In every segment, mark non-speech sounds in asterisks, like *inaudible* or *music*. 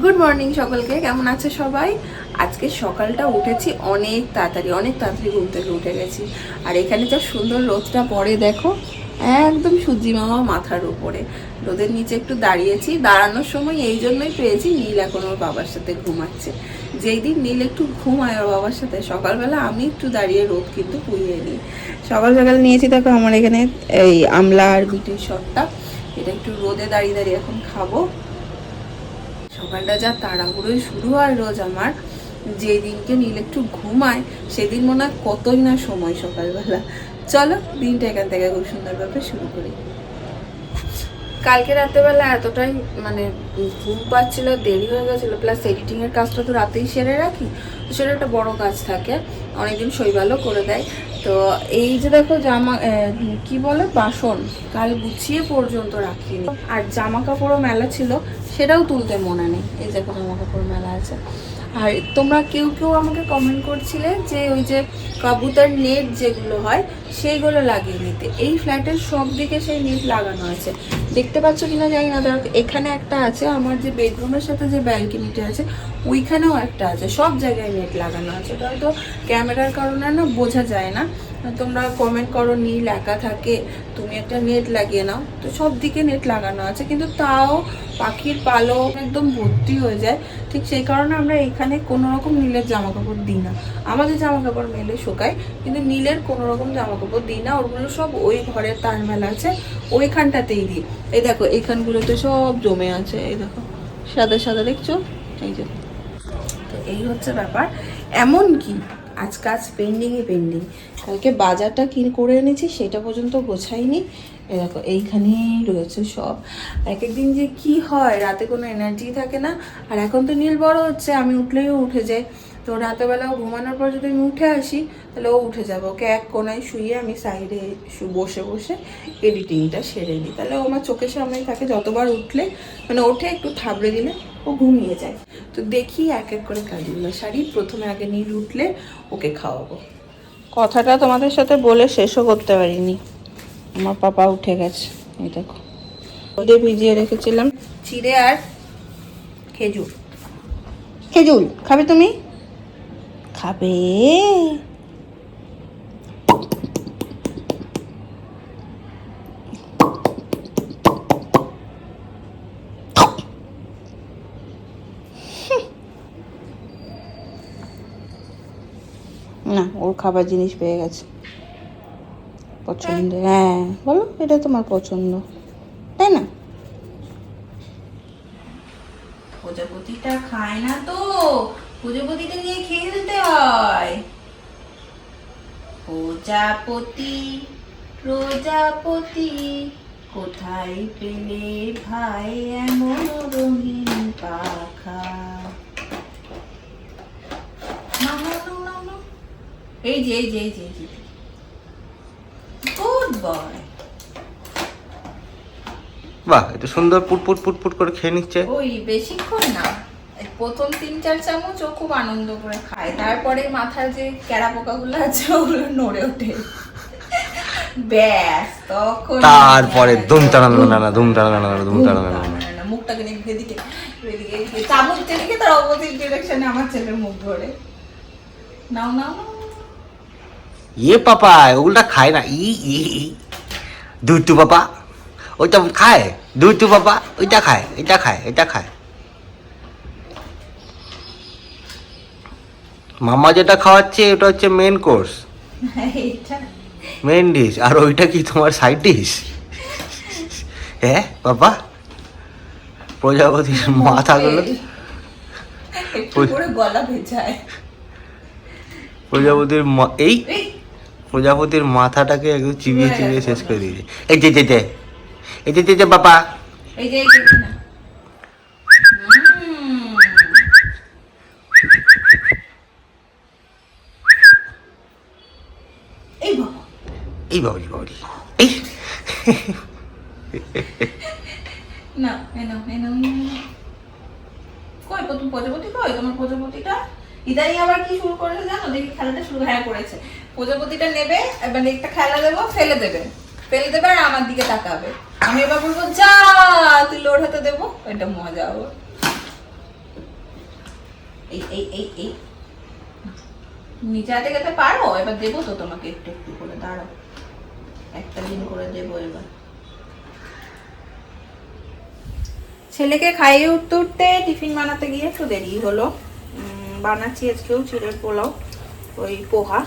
Good morning সকলকে, কেমন আছে সবাই? আজকে সকালটা উঠেছি অনেক তাড়াতাড়ি অনেক তাড়াতাড়ি ঘুম থেকে উঠে গেছি। আর এখানে যা সুন্দর রোদটা পড়ে দেখো, একদম সূর্যি মামা মাথার উপরে। রোদের নিচে একটু দাঁড়িয়েছি, দাঁড়ানোর সময় এই জন্যই পেয়েছি নীল এখন ওর বাবার সাথে ঘুমাচ্ছে। যেই দিন নীল একটু ঘুমায় ওর বাবার সাথে, সকালবেলা আমি একটু দাঁড়িয়ে রোদ কিন্তু পুড়িয়ে নিই। সকাল সকাল নিয়েছি দেখো আমার এখানে এই আমলা আর বিটের শটটা, এটা একটু রোদে দাঁড়িয়ে দাঁড়িয়ে এখন খাব। সকালটা যা তাড়াহুড়োই শুরু হয় রোজ আমার যে দিনকে নীল একটু ঘুমায়, সেদিন মনে হয় কতই না সময় সকালবেলা। চলো, দিনটা এখান থেকে খুব সুন্দরভাবে শুরু করি। কালকে রাত্রেবেলা এতটাই মানে ঘুম পাচ্ছিল, দেরি হয়ে গেছিল প্লাস এডিটিংয়ের কাজটা তো রাতেই সেরে রাখি। তো সেটা একটা বড় কাজ থাকে। অনেকদিন শৈবালও করে দেয়। তো এই যে দেখো জামা কি বলে? বাসন। কাল গুছিয়ে পর্যন্ত রাখিনি। আর জামা কাপড়ও মেলা ছিল, সেটাও তুলতে মনে নেই। এই দেখো জামা কাপড় মেলা আছে। আর তোমরা কেউ কেউ আমাকে কমেন্ট করছিলে যে ওই যে কাবুতার নেট যেগুলো হয় সেইগুলো লাগিয়ে নিতে। এই ফ্ল্যাটের সব দিকে সেই নেট লাগানো আছে। দেখতে পাচ্ছ কিনা জানি না দেখো এখানে একটা আছে, আমার যে বেডরুমের সাথে যে ব্যালকনিটা আছে, ওইখানেও একটা আছে। সব জায়গায় নেট লাগানো আছে। ওটা তো ক্যামেরার কারণে না বোঝা যায় না। তোমরা কমেন্ট করো, নীল একা থাকে, তুমি একটা নেট লাগিয়ে নাও। তো সব দিকে নেট লাগানো আছে, কিন্তু তাও পাখির পালক একদম ভর্তি হয়ে যায়। ঠিক সেই কারণে আমরা এখানে কোনো রকম নীলের জামা কাপড় দিই না। আমাদের জামা কাপড় মেলে শোকায়, কিন্তু নীলের কোনো রকম জামা কাপড় দিই না। ওগুলো সব ওই ঘরের তার মেলা আছে, ওইখানটাতেই দিই। এই দেখো, এইখানগুলোতে সব জমে আছে, এই দেখো। সাদা সাদা দেখছ? এই যে। তো এই হচ্ছে ব্যাপার। এমন কি আজ কাজ পেন্ডিংই পেন্ডিং কালকে বাজারটা কি করে এনেছি, সেটা পর্যন্ত গোছাইনি। এ দেখো, এইখানেই রয়েছে সব। এক একদিন যে কি হয়, রাতে কোনো এনার্জি থাকে না। আর এখন তো নীল বড় হচ্ছে, আমি উঠলেই ও উঠে যায় তো রাতেবেলাও ঘুমানোর পর যদি আমি উঠে আসি, তাহলে ও উঠে যাব। ওকে এক কোনায় শুয়ে আমি সাইডে বসে বসে এডিটিংটা সেরে নিই। তাহলে ও আমার চোখের সামনেই থাকে, যতবার উঠলে মানে ওঠে একটু থাবড়ে দিলে ও ঘুমিয়ে যায়। তো দেখি এক এক করে কাজগুলো। শাড়ি প্রথমে আগে নীল উঠলে ওকে খাওয়াবো। কথাটা তোমাদের সাথে বলে শেষও করতে পারিনি। আমার পাপা উঠে গেছে, এই দেখো। ওদের ভিজিয়ে রেখেছিলাম চিড়ে আর খেজুর। খেজুর, খাবে তুমি? খাবে না ওর খাবার জিনিস পেয়ে গেছে। পছন্দ হ্যাঁ বলো এটা তোমার পছন্দ। তাই না? প্রজাপতিটা খায় না তো। প্রজাপতিটা নিয়ে খেলতে হয়। প্রজাপতি প্রজাপতি কোথায় পেলে ভাই এমন রঙিন পাখা নাও, নাও, নাও, নাও, নাও। এই যে এই যে এই যে গুড বয় বাহ এটা সুন্দর পুট পুট পুট পুট করে খেয়ে নিচ্ছে। ওই বেশিক্ষণ না। প্রথম তিন চার চামচ ও খুব আনন্দ করে খায়। তারপরে মাথার যে ক্যারা পোকাগুলো আছে ওগুলো নড়ে ওঠে। ব্যাস তখন তারপরে দুম টানা না না দুম টানা না দুম টানা না না, মুখটাকে নিয়ে এদিকে এদিকে এদিকে চামচ এদিকে তার অপোজিট ডিরেকশনে আমার ছেলের মুখ ধরে। নাও নাও নাও ইয়ে পাপা ওগুলা খায় না ই ই দুইটু পাপা ওইটা খায় দুটু পাপা ওইটা খায় এটা খায় এটা খায় মামা যেটা খাওয়াচ্ছে ওটা হচ্ছে মেন কোর্স মেন ডিশ আর ওইটা কি তোমার সাইড ডিশ হ্যাঁ বাবা প্রজাপতির মাথাগুলো প্রজাপতির এই প্রজাপতির মাথাটাকে একদম চিবিয়ে চিবিয়ে শেষ করে দিয়েছে। এই যে যে যে। এই যে যে যে বাবা। এই না। হুম। এই না। কই প্রথম প্রজাপতি কই? তোমার প্রজাপতিটা? ইদানিং আবার কি শুরু করেছে জানো? দেখি খেলাটা শুরু হ্যাঁ করেছে। প্রজাপতিটা নেবে, এবার একটা খেলা দেবো, ফেলে দেবে। ফেলে দেবে আর আমার দিকে তাকাবে। আমি এবার বলব, যা, তুই লোড হাতে দেবো। এটা মজা হবে। এই এই এই এই। নিচে হাতে খেতে পারো? এবার দেবো তো তোমাকে একটু একটু করে। দাঁড়াও। একটা দিন করে দেবো এবার। ছেলেকে খাইয়ে উঠতে উঠতে টিফিন বানাতে গিয়ে একটু দেরি হলো। বানাচ্ছি আজকেও চিড়ের পোলাও, ওই পোহা।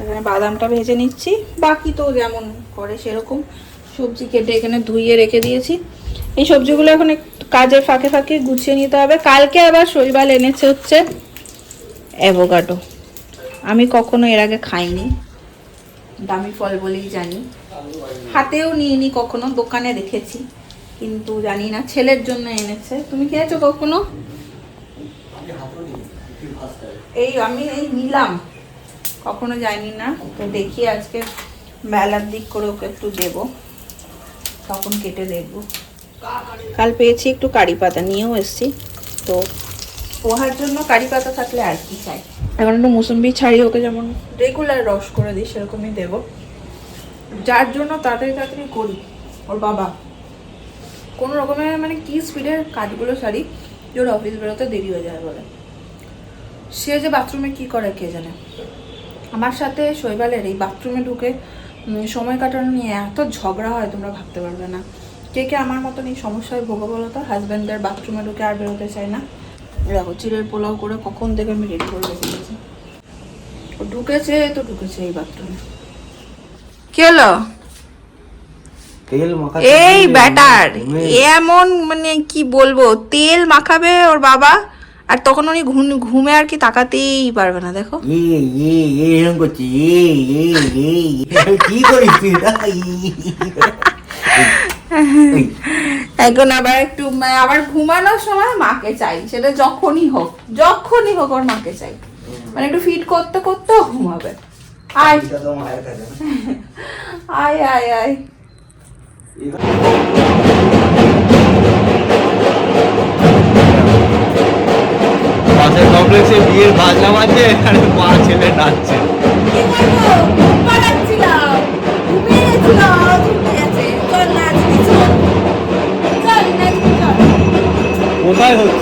এখানে বাদামটা ভেজে নিচ্ছি। বাকি তো যেমন করে সেরকম সবজি কেটে এখানে ধুইয়ে রেখে দিয়েছি। এই সবজিগুলো এখন একটু কাজের ফাঁকে ফাঁকে গুছিয়ে নিতে হবে। কালকে আবার শৈবাল এনেছে হচ্ছে অ্যাভোকাডো। আমি কখনো এর আগে খাইনি। দামি ফল বলেই জানি। হাতেও নিইনি কখনো দোকানে দেখেছি। কিন্তু জানি না ছেলের জন্য এনেছে। তুমি খেয়েছো কখনো? এই আমি এই নিলাম। কখনো জানি না। তো দেখি আজকে বেলার দিক করে ওকে একটু দেব। তখন কেটে দেখব। কাল পেয়েছি একটু কারি পাতা নিয়েও এসেছি। তো পোহার জন্য কারি পাতা থাকলে আর কি চাই? এখন একটু মুসম্বি ছাড়িয়ে ওকে যেমন রেগুলার রস করে দিই সেরকমই দেব। যার জন্য তাড়াতাড়ি তাড়াতাড়ি করি ওর বাবা। কোনো রকমের মানে কি স্পিডের কাজগুলো সারি যে ওর অফিস বেরোতে দেরি হয়ে যায় বলে। সে যে বাথরুমে কি করে কে জানে? আমার সাথে শৈবালের এই বাথরুমে ঢুকে সময় কাটানো নিয়ে এত ঝগড়া হয় তোমরা ভাবতে পারবে না। কে কে আমার মতন এই সমস্যায় ভোগো বলো তো? হাজব্যান্ডের বাথরুমে ঢুকে আর বেরোতে চায় না। দেখো চিড়ের পোলাও করে কখন থেকে আমি রেডি করে রেখে দিয়েছি। ও ঢুকেছে তো ঢুকেছে এই বাথরুমে কি হলো? এই ব্যাটার এমন মানে কি বলব? তেল মাখাবে ওর বাবা? আর তখন উনি ঘুম- ঘুমে আর কি তাকাতেই পারবে না দেখো। কি করিস এখন আবার একটু মানে আবার ঘুমানোর সময় মাকে চাই সেটা যখনই হোক যখনই হোক ওর মাকে চাই। মানে একটু ফিট করতে করতেও ঘুমাবে। আয়। আয় আয় আয়। পাশের কমপ্লেক্সে বিয়ের বাজনা বাজছে এখানে মা ছেলে নাচছে। কোথায় করব?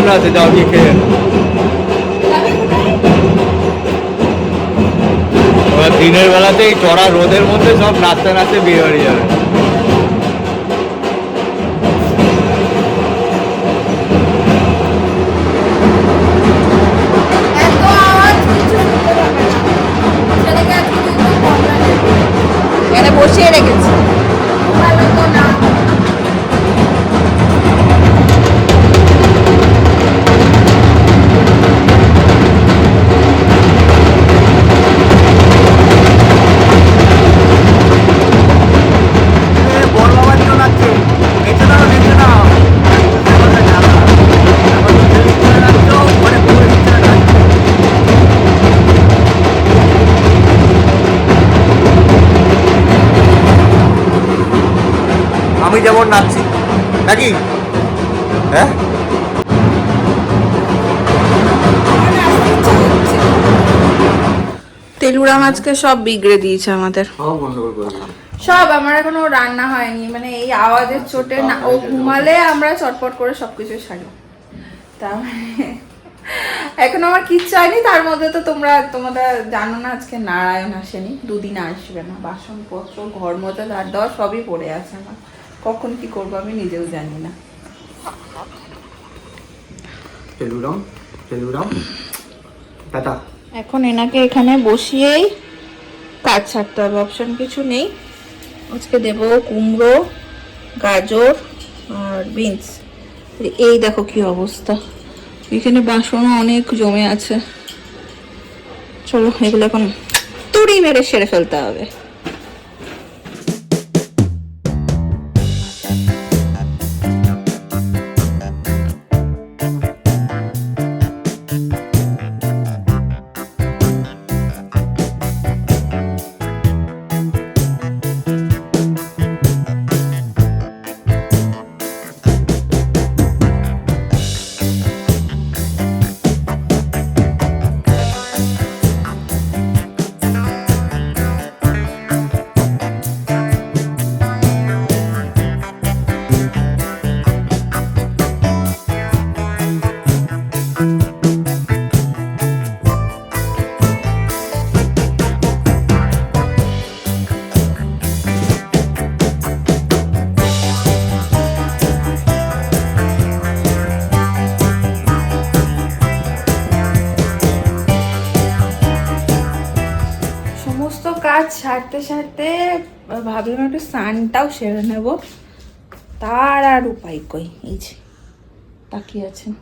কেমন কি বলতো না আছে যাও কি খেয়ে এবার দিনের বেলাতে এই চড়া রোদের মধ্যে সব নাচতে নাচতে বিয়ে হয়ে যাবে। এত আওয়াজ নাকি? হ্যাঁ? তেলুরা মাছকে সব বিগড়ে দিয়েছে আমাদের। সব আমার এখনও রান্না হয়নি। মানে এই আওয়াজের চোটে না ও ঘুমালে আমরা চটপট করে সবকিছু সারি। তা মানে এখন আমার কিচ্ছু হয়নি। তার মধ্যে তো তোমরা তোমরা জানো না আজকে নারায়ণ আসেনি। দুদিন আসবে না। বাসনপত্র ঘর মতো ধার দেওয়া সবই পড়ে আছে আমার। কখন কি করব আমি নিজেও জানি না। এখন এনাকে এখানে বসিয়েই কাজ ছাড়তে হবে অপশন কিছু নেই। আজকে দেবো কুমড়ো গাজর আর বিনস। এই দেখো কি অবস্থা। এখানে বাসনও অনেক জমে আছে। চলো এগুলো এখন তুড়ি মেরে সেরে ফেলতে হবে। সারতে সারতে ভাবলাম একটু স্নানটাও সেরে নেব। তার আর উপায় কই? এই যে, তাকিয়ে আছেন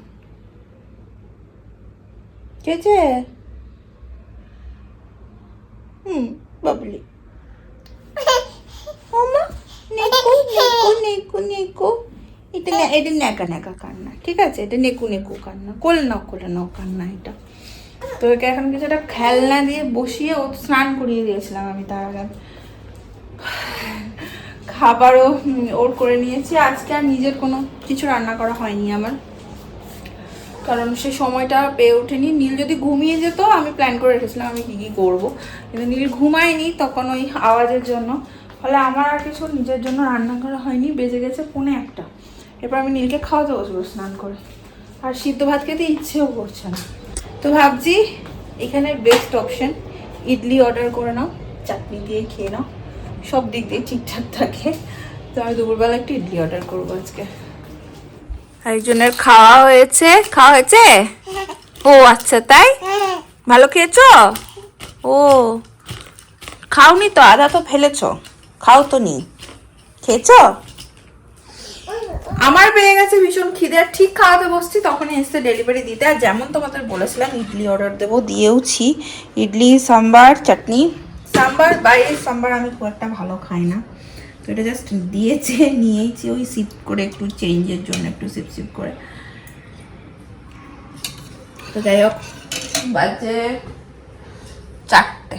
কে যে? হুম, বাবলি। নেকু নেকু নেকু নেকু। এটা এটা নেকা নেকা কান্না, ঠিক আছে? এটা নেকু নেকু কান্না। কোলে নাও কোলে নাও কান্না এটা। তো ওকে এখন কিছু একটা খেলনা দিয়ে বসিয়ে ও স্নান করিয়ে দিয়েছিলাম আমি তার আগে। খাবারও ওর করে নিয়েছি। আজকে আর নিজের কোনো কিছু রান্না করা হয়নি আমার। কারণ সে সময়টা পেয়ে ওঠেনি। নীল যদি ঘুমিয়ে যেত, আমি প্ল্যান করে রেখেছিলাম আমি কী কী করব। কিন্তু নীল ঘুমায়নি তখন ওই আওয়াজের জন্য। ফলে আমার আর কিছু নিজের জন্য রান্না করা হয়নি। বেজে গেছে পৌনে একটা। এরপর আমি নীলকে খাওয়াতে বসবো স্নান করে। আর সিদ্ধ ভাত খেতে ইচ্ছেও করছে না। তো ভাবছি এখানে বেস্ট অপশন ইডলি অর্ডার করে নাও, চাটনি দিয়ে খেয়ে নাও। সব দিক দিয়ে ঠিকঠাক থাকে। তো আমি দুপুরবেলা একটু ইডলি অর্ডার করব আজকে। একজনের খাওয়া হয়েছে? খাওয়া হয়েছে? ও আচ্ছা তাই? ভালো খেয়েছো? ও, খাওনি তো, আদা তো ফেলেছো। খাও তো নি। খেয়েছো? আমার পেয়ে গেছে ভীষণ খিদে, আর ঠিক খাওয়াতে বসছি, তখনই এসে ডেলিভারি দিতে। আর যেমন তোমাদের বলেছিলাম, ইডলি অর্ডার দেবো, দিয়েওছি। ইডলি, সাম্বার, চাটনি। সাম্বার, বাইরের সাম্বার আমি খুব একটা ভালো খাই না। তো এটা জাস্ট দিয়েছে, *laughs* নিয়েছি, ওই সিপ করে একটু চেঞ্জের জন্য, একটু সিপ সিপ করে। তো যাই হোক, বাজে চারটে।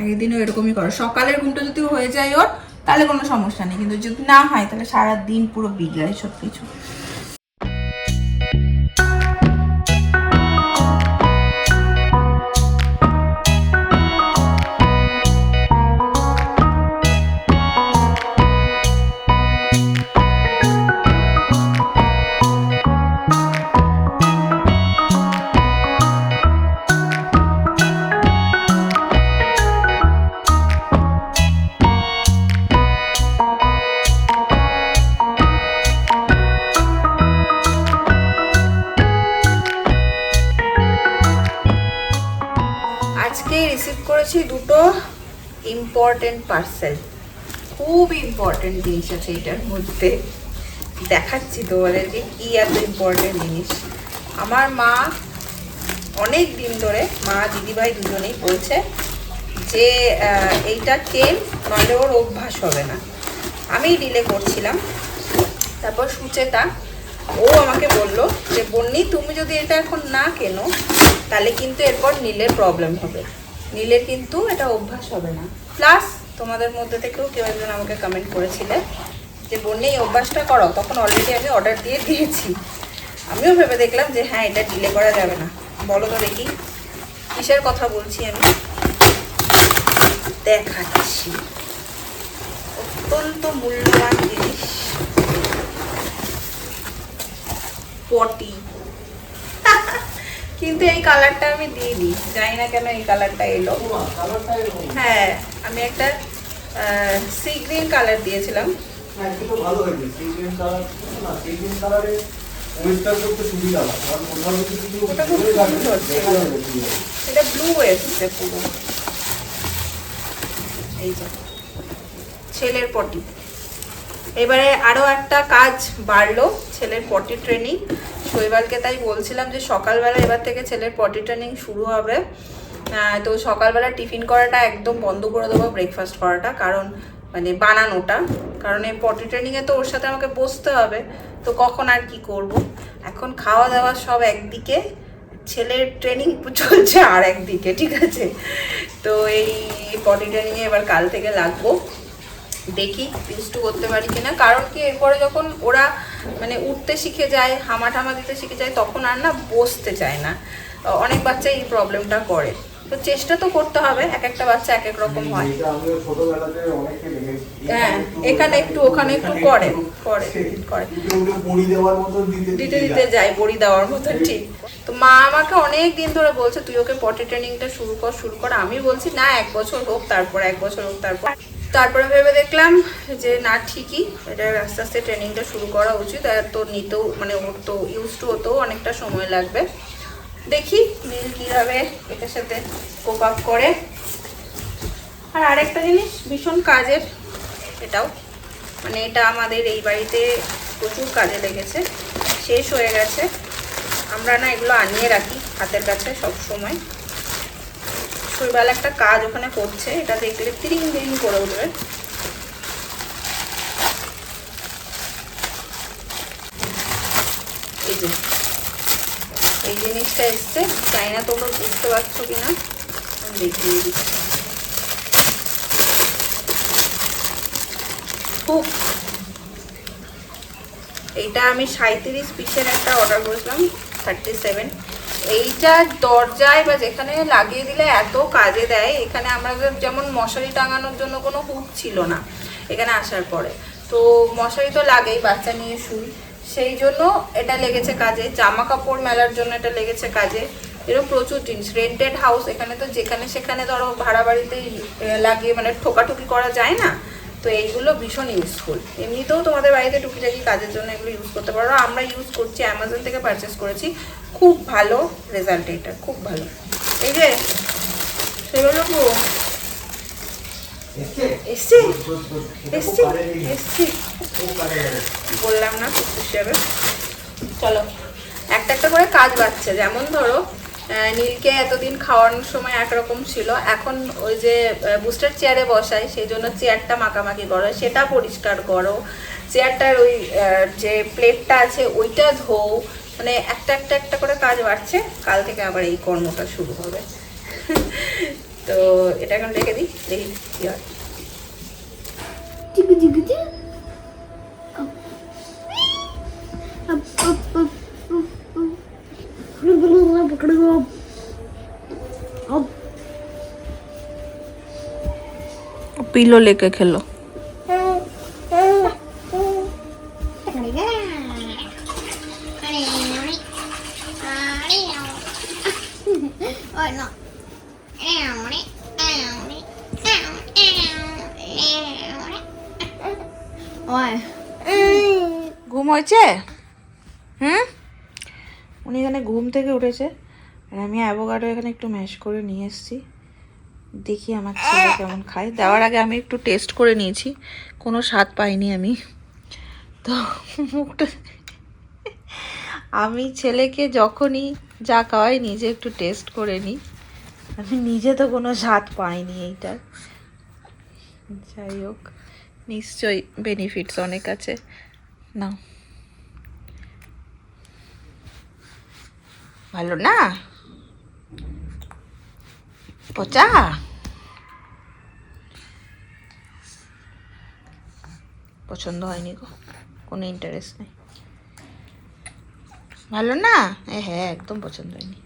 আগের দিনও এরকমই করো। সকালের ঘুমটা যদি হয়ে যায় ওর তাহলে কোনো সমস্যা নেই। কিন্তু যদি না হয় তাহলে সারাদিন পুরো বিগড়ায় সব কিছু ইম্পর্টেন্ট পার্সেল খুব ইম্পর্টেন্ট জিনিস আছে এটার মধ্যে। দেখাচ্ছি তোমাদেরকে কি এত ইম্পর্টেন্ট জিনিস। আমার মা অনেক দিন ধরে, মা, দিদিভাই দুজনেই বলছে যে এইটা কেন নইলে ওর অভ্যাস হবে না। আমি ডিলে করছিলাম। তারপর সুচেতা, ও আমাকে বলল যে, বন্নি, তুমি যদি এটা এখন না কেনো, তাহলে কিন্তু এরপর নীলের প্রবলেম হবে। নীলের কিন্তু এটা অভ্যাস হবে না। প্লাস তোমাদের মধ্যে থেকেও কেউ একজন আমাকে কমেন্ট করেছিলে যে বন্নি এই অভ্যাসটা করো। তখন অলরেডি আমি অর্ডার দিয়ে দিয়েছি। আমিও ভেবে দেখলাম যে হ্যাঁ এটা ডিলে করা যাবে না। বলো তো দেখি, কিসের কথা বলছি আমি? দেখাচ্ছি। অত্যন্ত মূল্যবান জিনিস। পটি। কিন্তু এই কালারটা আমি দিইনি। জানি না কেন এই কালারটা এলো। হ্যাঁ আমি একটা সি গ্রিন কালার দিয়েছিলাম। হ্যাঁ, হয়। হয়। এটা ব্লু এসছে পুরো। এই যে ছেলের পটি এবারে আরও একটা কাজ বাড়লো ছেলের পটি ট্রেনিং শৈবালকে তাই বলছিলাম যে সকালবেলা এবার থেকে ছেলের পটি ট্রেনিং শুরু হবে। তো সকালবেলা টিফিন করাটা একদম বন্ধ করে দেবো ব্রেকফাস্ট করাটা, কারণ মানে বানানোটা। কারণ এই পটি ট্রেনিংয়ে তো ওর সাথে আমাকে বসতে হবে, তো কখন আর কি করব? এখন খাওয়া দাওয়া সব একদিকে, ছেলের ট্রেনিং চলছে আর একদিকে, ঠিক আছে? তো এই পটি ট্রেনিংয়ে এবার কাল থেকে লাগবো। দেখি ইউজ করতে পারি কিনা। কারণ কি এরপরে যখন ওরা মানে উঠতে শিখে যায় হামা ঠামা দিতে শিখে যায় তখন আর না বসতে চায় না। অনেক বাচ্চা এই প্রবলেমটা করে। তো চেষ্টা তো করতে হবে এক একটা বাচ্চা এক এক রকম হয়। হ্যাঁ, এখানে একটু, ওখানে একটু করে, করে, করে। দিতে দিতে যাই বড়ি দেওয়ার মতো ঠিক। তো মা আমাকে অনেক দিন ধরে বলছে তুই ওকে পটি ট্রেনিংটা শুরু কর শুরু কর। আমি বলছি না এক বছর হোক তারপর এক বছর হোক তারপর। তারপরে ভেবে দেখলাম যে না, ঠিকই। এটা আস্তে আস্তে ট্রেনিংটা শুরু করা উচিত। আর তোর নিতেও মানে ওর তো ইউজ টু হতেও অনেকটা সময় লাগবে। দেখি নীল কীভাবে এটার সাথে কোপ আপ করে। আর আরেকটা জিনিস, ভীষণ কাজের এটাও। মানে এটা আমাদের এই বাড়িতে প্রচুর কাজে লেগেছে। শেষ হয়ে গেছে। আমরা না এগুলো আনিয়ে রাখি হাতের কাছে সব সময় শৈবাল একটা কাজ ওখানে করছে, এটা দেখলে তিরিং তিরিং করে উঠবে। এই যে, এই জিনিসটা এসছে জানি না তোমরা বুঝতে পারছ কিনা? দেখিয়ে দিচ্ছি। হুক এইটা আমি সাঁত্রিশ পিসের একটা অর্ডার করেছিলাম থার্টি সেভেন এইটা দরজায় বা যেখানে লাগিয়ে দিলে এত কাজে দেয়, এখানে আমাদের যেমন মশারি টাঙানোর জন্য কোনো হুক ছিল না এখানে আসার পরে। তো মশারি তো লাগেই, বাচ্চা নিয়ে শুই। সেই জন্য এটা লেগেছে কাজে। জামা কাপড় মেলার জন্য এটা লেগেছে কাজে। এরকম প্রচুর জিনিস। রেন্টেড হাউস এখানে তো যেখানে সেখানে ধরো ভাড়া বাড়িতে লাগিয়ে মানে ঠোকাঠুকি করা যায় না। তো এইগুলো ভীষণ ইউজফুল এমনিতেও তোমাদের বাড়িতে টুকিটাকি কাজের জন্য এগুলো ইউজ করতে পারো। আমরা ইউজ করছি অ্যামাজন থেকে পারচেস করেছি। খুব ভালো রেজাল্ট এটা খুব ভালো। এই যে সেগুলো এসছে? এসছি? এসছি। বললাম না হিসেবে চলো একটা একটা করে কাজ বাড়ছে। যেমন ধরো নীলকে এতদিন খাওয়ানোর সময় একরকম ছিল। এখন ওই যে বুস্টার চেয়ারে বসাই সেই জন্য চেয়ারটা মাখামাখি করো। সেটা পরিষ্কার করো। চেয়ারটার ওই যে প্লেটটা আছে ওইটা ধোও। মানে একটা একটা একটা করে কাজ বাড়ছে কাল থেকে আবার এই কর্মটা শুরু হবে। তো এটা এখন রেখে দিই দেখি কি হয়। পিলো লেকে digga. ঘুম হয়েছে? হুম? উনি এখানে ঘুম থেকে উঠেছে। আর আমি অ্যাভোকাডো এখানে একটু ম্যাশ করে নিয়ে এসেছি। দেখি আমার ছেলে কেমন খায়। দেওয়ার আগে আমি একটু টেস্ট করে নিয়েছি। কোনো স্বাদ পাইনি আমি। তো মুখটা আমি ছেলেকে যখনই যা খাওয়াই নিজে একটু টেস্ট করে নিই। আমি নিজে তো কোনো স্বাদ পাইনি এইটার। যাই হোক। নিশ্চয়ই বেনিফিটস অনেক আছে। না ভালো না? পচা? পছন্দ হয়নি গো, কোনো ইন্টারেস্ট নেই। ভালো না? হ্যাঁ একদম পছন্দ হয়নি।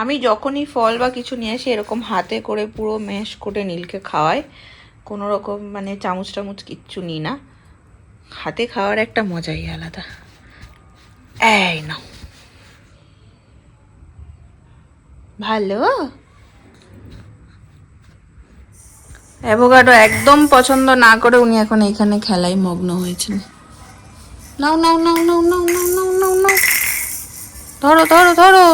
আমি যখনই ফল বা কিছু নিয়ে আসি, এরকম হাতে করে পুরো ম্যাশ করে নীলকে খাওয়াই। কোনো রকম মানে চামচ টামচ কিচ্ছু নিই না। হাতে খাওয়ার একটা মজাই আলাদা। এই না ভালো? অ্যাভোকাডো একদম পছন্দ না করে উনি এখন এখানে খেলায় মগ্ন হয়েছেন। নাও নাও নাও নাও নাও নাও নাও নাও। ধরো ধরো ধরো।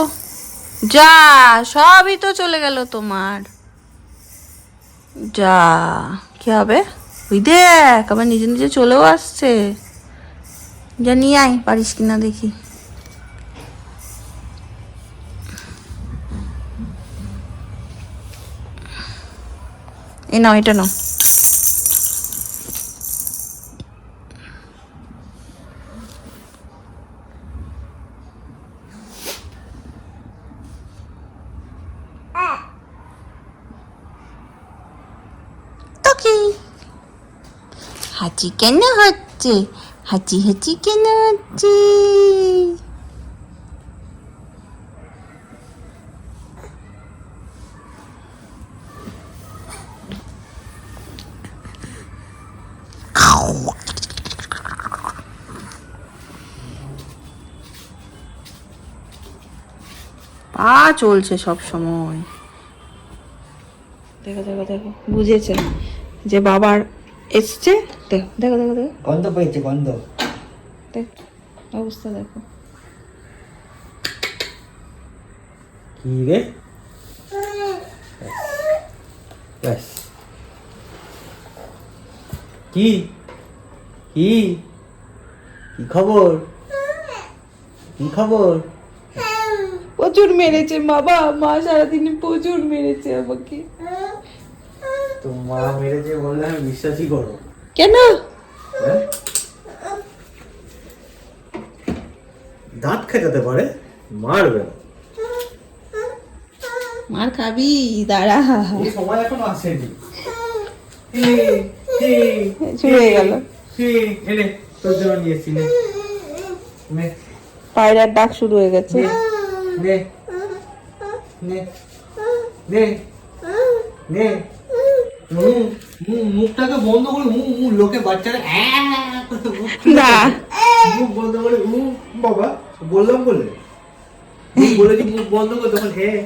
যা, সবই তো চলে গেল তোমার। যা, কি হবে? ওই দেখ, আবার নিজে নিজে চলেও আসছে। যা, নিয়ে আয়, পারিস কিনা দেখি। এই নাও, এটা নাও। হাঁচি কেন হচ্ছে হাঁচি হাঁচি কেন হচ্ছে পা চলছে সব সময়। দেখো দেখো দেখো, বুঝেছে যে বাবার এসছে? দেখো দেখো দেখো। গন্ধ পেয়েছে গন্ধ। দেখ অবস্থা দেখো। কি রে? ব্যাস। কি? কি? কি খবর? কি খবর? প্রচুর মেরেছে বাবা। মা সারাদিন প্রচুর মেরেছে আমাকে। তো মা মেরেছে বললে আমি বিশ্বাসই করো কেন? হ্যাঁ? দাঁত খেটাতে পারে মারবে না। মার খাবি দাঁড়া। সময় এখনও আসেনি। শুরু গেল। এনে তোর জন্য নিয়ে নে। নে। পায়রার ডাক শুরু হয়ে গেছে। নে। নে নে নে। মুখটাকে বন্ধ করে মুখ মুখ লোকে বাচ্চারা *laughs* না। মুখ বন্ধ করে উ বাবা বললাম বলে। মুখ বলেছি মুখ বন্ধ করে তখন হ্যাঁ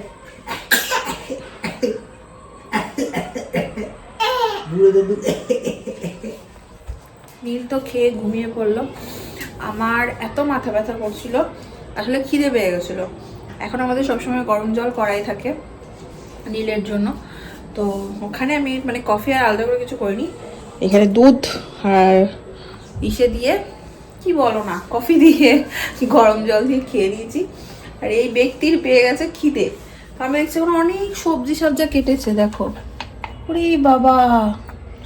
দাদু নীল তো খেয়ে ঘুমিয়ে পড়ল। আমার এত মাথা ব্যথা করছিল আসলে খিদে পেয়ে গেছিল। এখন আমাদের সবসময় গরম জল করাই থাকে নীলের জন্য। তো ওখানে আমি মানে কফি আর আলাদা করে কিছু করিনি। এখানে দুধ আর ইসে দিয়ে কি বলো না কফি দিয়ে গরম জল দিয়ে খেয়ে নিয়েছি। আর এই ব্যক্তির পেয়ে গেছে খিদে। আমি দেখছি ওখানে অনেক সবজি সবজা কেটেছে দেখো। ওরে বাবা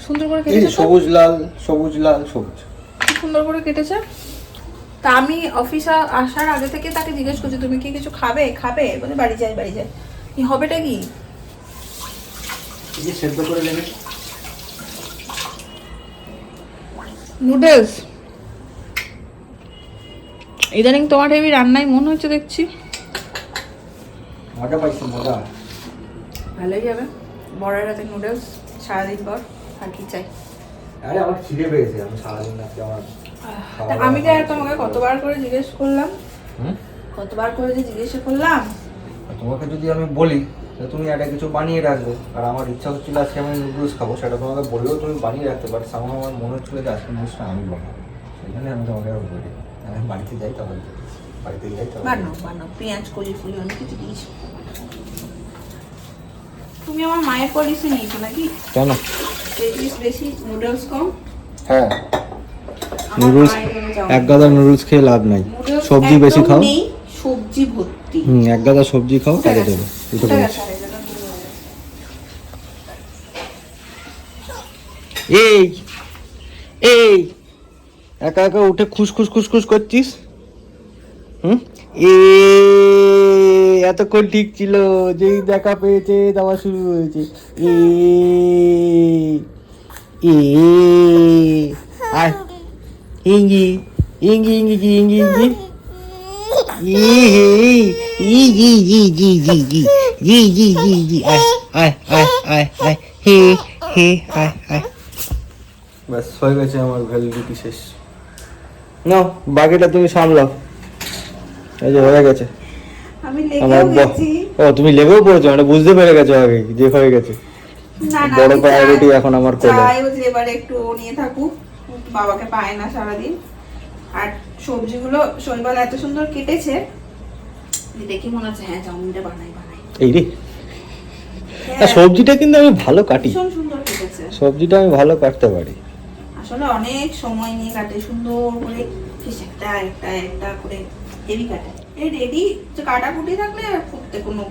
সুন্দর করে কেটেছে? সবুজ লাল সবুজ লাল সবুজ। খুব সুন্দর করে কেটেছে? তা আমি অফিসে আসার আগে থেকে তাকে জিজ্ঞেস করছি তুমি কি কিছু খাবে? খাবে। বলে বাড়ি যাই বাড়ি যাই। কি হবেটা কি? যে সেদ্ধ করে দেবে নুডলস? ইদানিং তোমার হেবি রান্নায় মন হচ্ছে দেখছি। মজা পাইছি মজা। ভালোই যাবে বড়ের হাতে নুডলস সারাদিন পর আর কি চাই। আরে আমার খিদে পেয়েছে আমি সারাদিন আজকে আমার আমি তো আর তোমাকে কতবার করে জিজ্ঞেস করলাম। কতবার করে যে জিজ্ঞেস করলাম। তোমাকে যদি আমি বলি তুমি একটা কিছু বানিয়ে রাখবে। আর আমার ইচ্ছা হচ্ছিল আজকে আমি নুডলস খাব সেটা তোমাকে বললেও তুমি বানিয়ে রাখতে পারো। আমার আমার মনে হচ্ছিল যে আজকে নুডলসটা আমি বানাবো। সেখানে আমি তোমাকে আর বলি আমি বাড়িতে যাই তখন বাড়িতে যাই তখন পেঁয়াজ কলি ফুলি অনেক কিছু দিয়েছি তুমি আমার মায়ের পলিসি নিয়েছো নাকি? কেন? ভেজিস বেশি নুডলস কম হ্যাঁ। নুডলস জন্য। এক গাদা নুডলস খেয়ে লাভ নাই। সবজি বেশি খাও। সবজি ভর্তি। হুম এক গাদা সবজি খাও কাজে দেবে। দুটো উঠে বলছি গেছে, আর এই জন্য শুরু হয়ে গেছে। এই এই একা একা উঠে খুসখুস খুসখুস করছিস হুম এ এতক্ষণ ঠিক ছিল যেই দেখা পেয়েছে দেওয়া শুরু হয়েছে এ এ ইঙ্গি ইঙ্গি ইঙ্গি কি ইঙ্গি ইঙ্গি ই ই জি জি জি জি জি জি জি জি জি আয় আয় আয় আয় আয় হে হে আয় আয় ব্যাস হয়ে গেছে আমার ভ্যালিডিটি শেষ? নাও বাকিটা তুমি সামলাও। এই যে হয়ে গেছে। আমি লেগেও গেছি। ও তুমি লেগেও পড়েছো মানে বুঝতে পেরে গেছো আগে যে হয়ে গেছে। না না বড় চাই- এখন আমার কোলে। এবারে একটু নিয়ে থাকুক বাবাকে পায় না সারাদিন। আর সবজিগুলো শৈবাল এত সুন্দর কেটেছে দেখি মনে হচ্ছে হ্যাঁ চাউমিনটা বানাই বানাই। এই রে। হ্যাঁ, সবজিটা কিন্তু আমি ভালো কাটি। সবজিটা আমি ভালো কাটতে পারি। আসলে অনেক সময় নিয়ে কাটে সুন্দর করে একটা একটা একটা করে হেভি কাটে। এই রেডি যে কাটাকুটি থাকলে করতে কোনো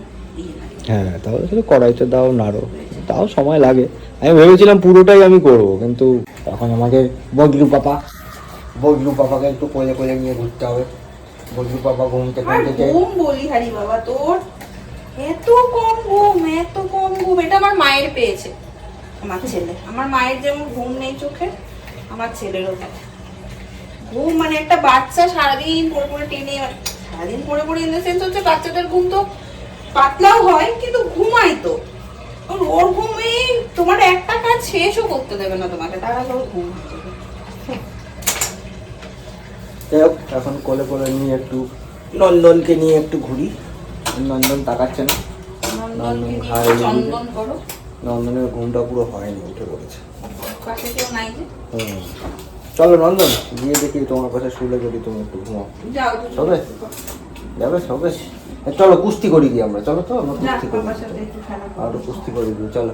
ইয়ে লাগে হ্যাঁ তাহলে শুধু কড়াইতে দাও নাড়ো তাও সময় লাগে। আমি ভেবেছিলাম পুরোটাই আমি করব কিন্তু এখন আমাকে বদলু পাপা বদলু পাপাকে একটু কোলে কোলে নিয়ে ঘুরতে হবে। বদলু পাপা ঘুম থেকে আর ঘুম বলি হারি বাবা তোর এত কম ঘুম এত কম ঘুম। এটা আমার মায়ের পেয়েছে আমার ছেলে। আমার মায়ের যেমন ঘুম নেই চোখে আমার ছেলেরও তাই ঘুম মানে একটা বাচ্চা সারাদিন পরে পরে টেনে সারাদিন পরে পরে ইন দ্য সেন্স হচ্ছে বাচ্চাদের ঘুম তো পাতলাও হয় কিন্তু ঘুমাই তো। ওর ঘুমে তোমার একটা কাজ শেষও করতে দেবে না তোমাকে তারা কেউ ঘুম যাই হোক এখন কোলে কোলে নিয়ে একটু নন্দনকে নিয়ে একটু ঘুরি। নন্দন তাকাচ্ছে না। নন্দনের ঘুমটা পুরো হয়নি উঠে পড়েছে। পাশে কেউ নাই যে। চলো নন্দন গিয়ে দেখি তোমার পাশে শুলে যদি তুমি একটু ঘুমাও। যাও তো যাবে? সবে চলো কুস্তি করি গিয়ে আমরা। চলো তো আমরা কুস্তি করি। আর কুস্তি করি গিয়ে চলো।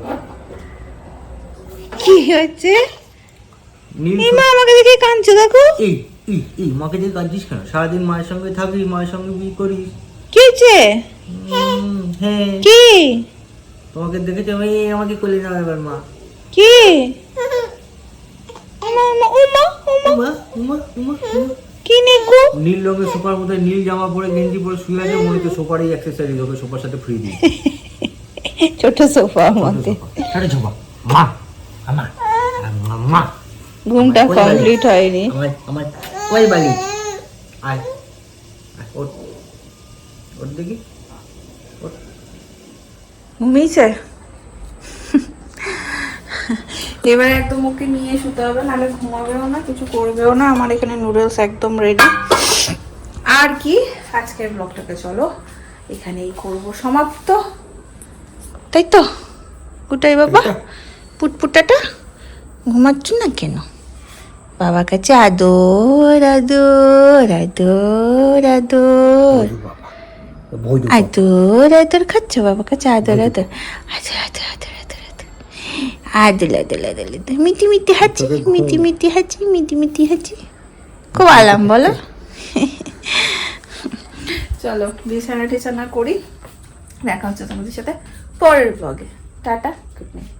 কি হয়েছে? মা আমাকে দেখে কাঁদছে দেখো। এই এই এই মাকে দিয়ে কাঁদছিস কেন? সারাদিন মায়ের সঙ্গে থাকিস মায়ের সঙ্গে বিয়ে করিস। কি হয়েছে? হ্যাঁ। কি? তোমাকে দেখেছে আমি আমাকে কোলে না এবার মা। কি? ওমা ওমা উমা উমা। উমা উমা। কি নেকো নীল রঙের সোফার মধ্যে নীল জামা পরে গেঞ্জি পরে শুয়ে আছে মনে হচ্ছে সোফারই অ্যাক্সেসরিজ ওকে সোফার সাথে ফ্রি দিই *laughs* ছোট সোফা মধ্যে আরে ঝোপা মা আমার মা ঘুমটা কমপ্লিট হয়নি। আমার আমার কই বালি? আয় ওঠ। ওঠ দেখি। ঘুমিয়েছে? এবারে একদম ওকে নিয়ে শুতে হবে নাহলে ঘুমাবেও না কিছু করবেও না। আমার এখানে নুডলস একদম রেডি আর কি? আজকের ব্লগটাকে চলো এখানেই করব। সমাপ্ত। তাই তো? গুটাই বাবা। পুটপুটাটা? ঘুমাচ্ছ না কেন? বাবার কাছে আদর আদর আদর আদর। আদর আদর খাচ্ছ? বাবা কাছে আদর আদর। আদর আদর আদর আদর আদর আদর আদর মিটি মিটি হাঁচি মিটি মিটি হাঁচি মিটি মিটি হাঁচি। খুব আরাম বলো। চলো বিছানা টিছানা করি। দেখা হচ্ছে তোমাদের সাথে পরের ব্লগে টাটা গুড নাইট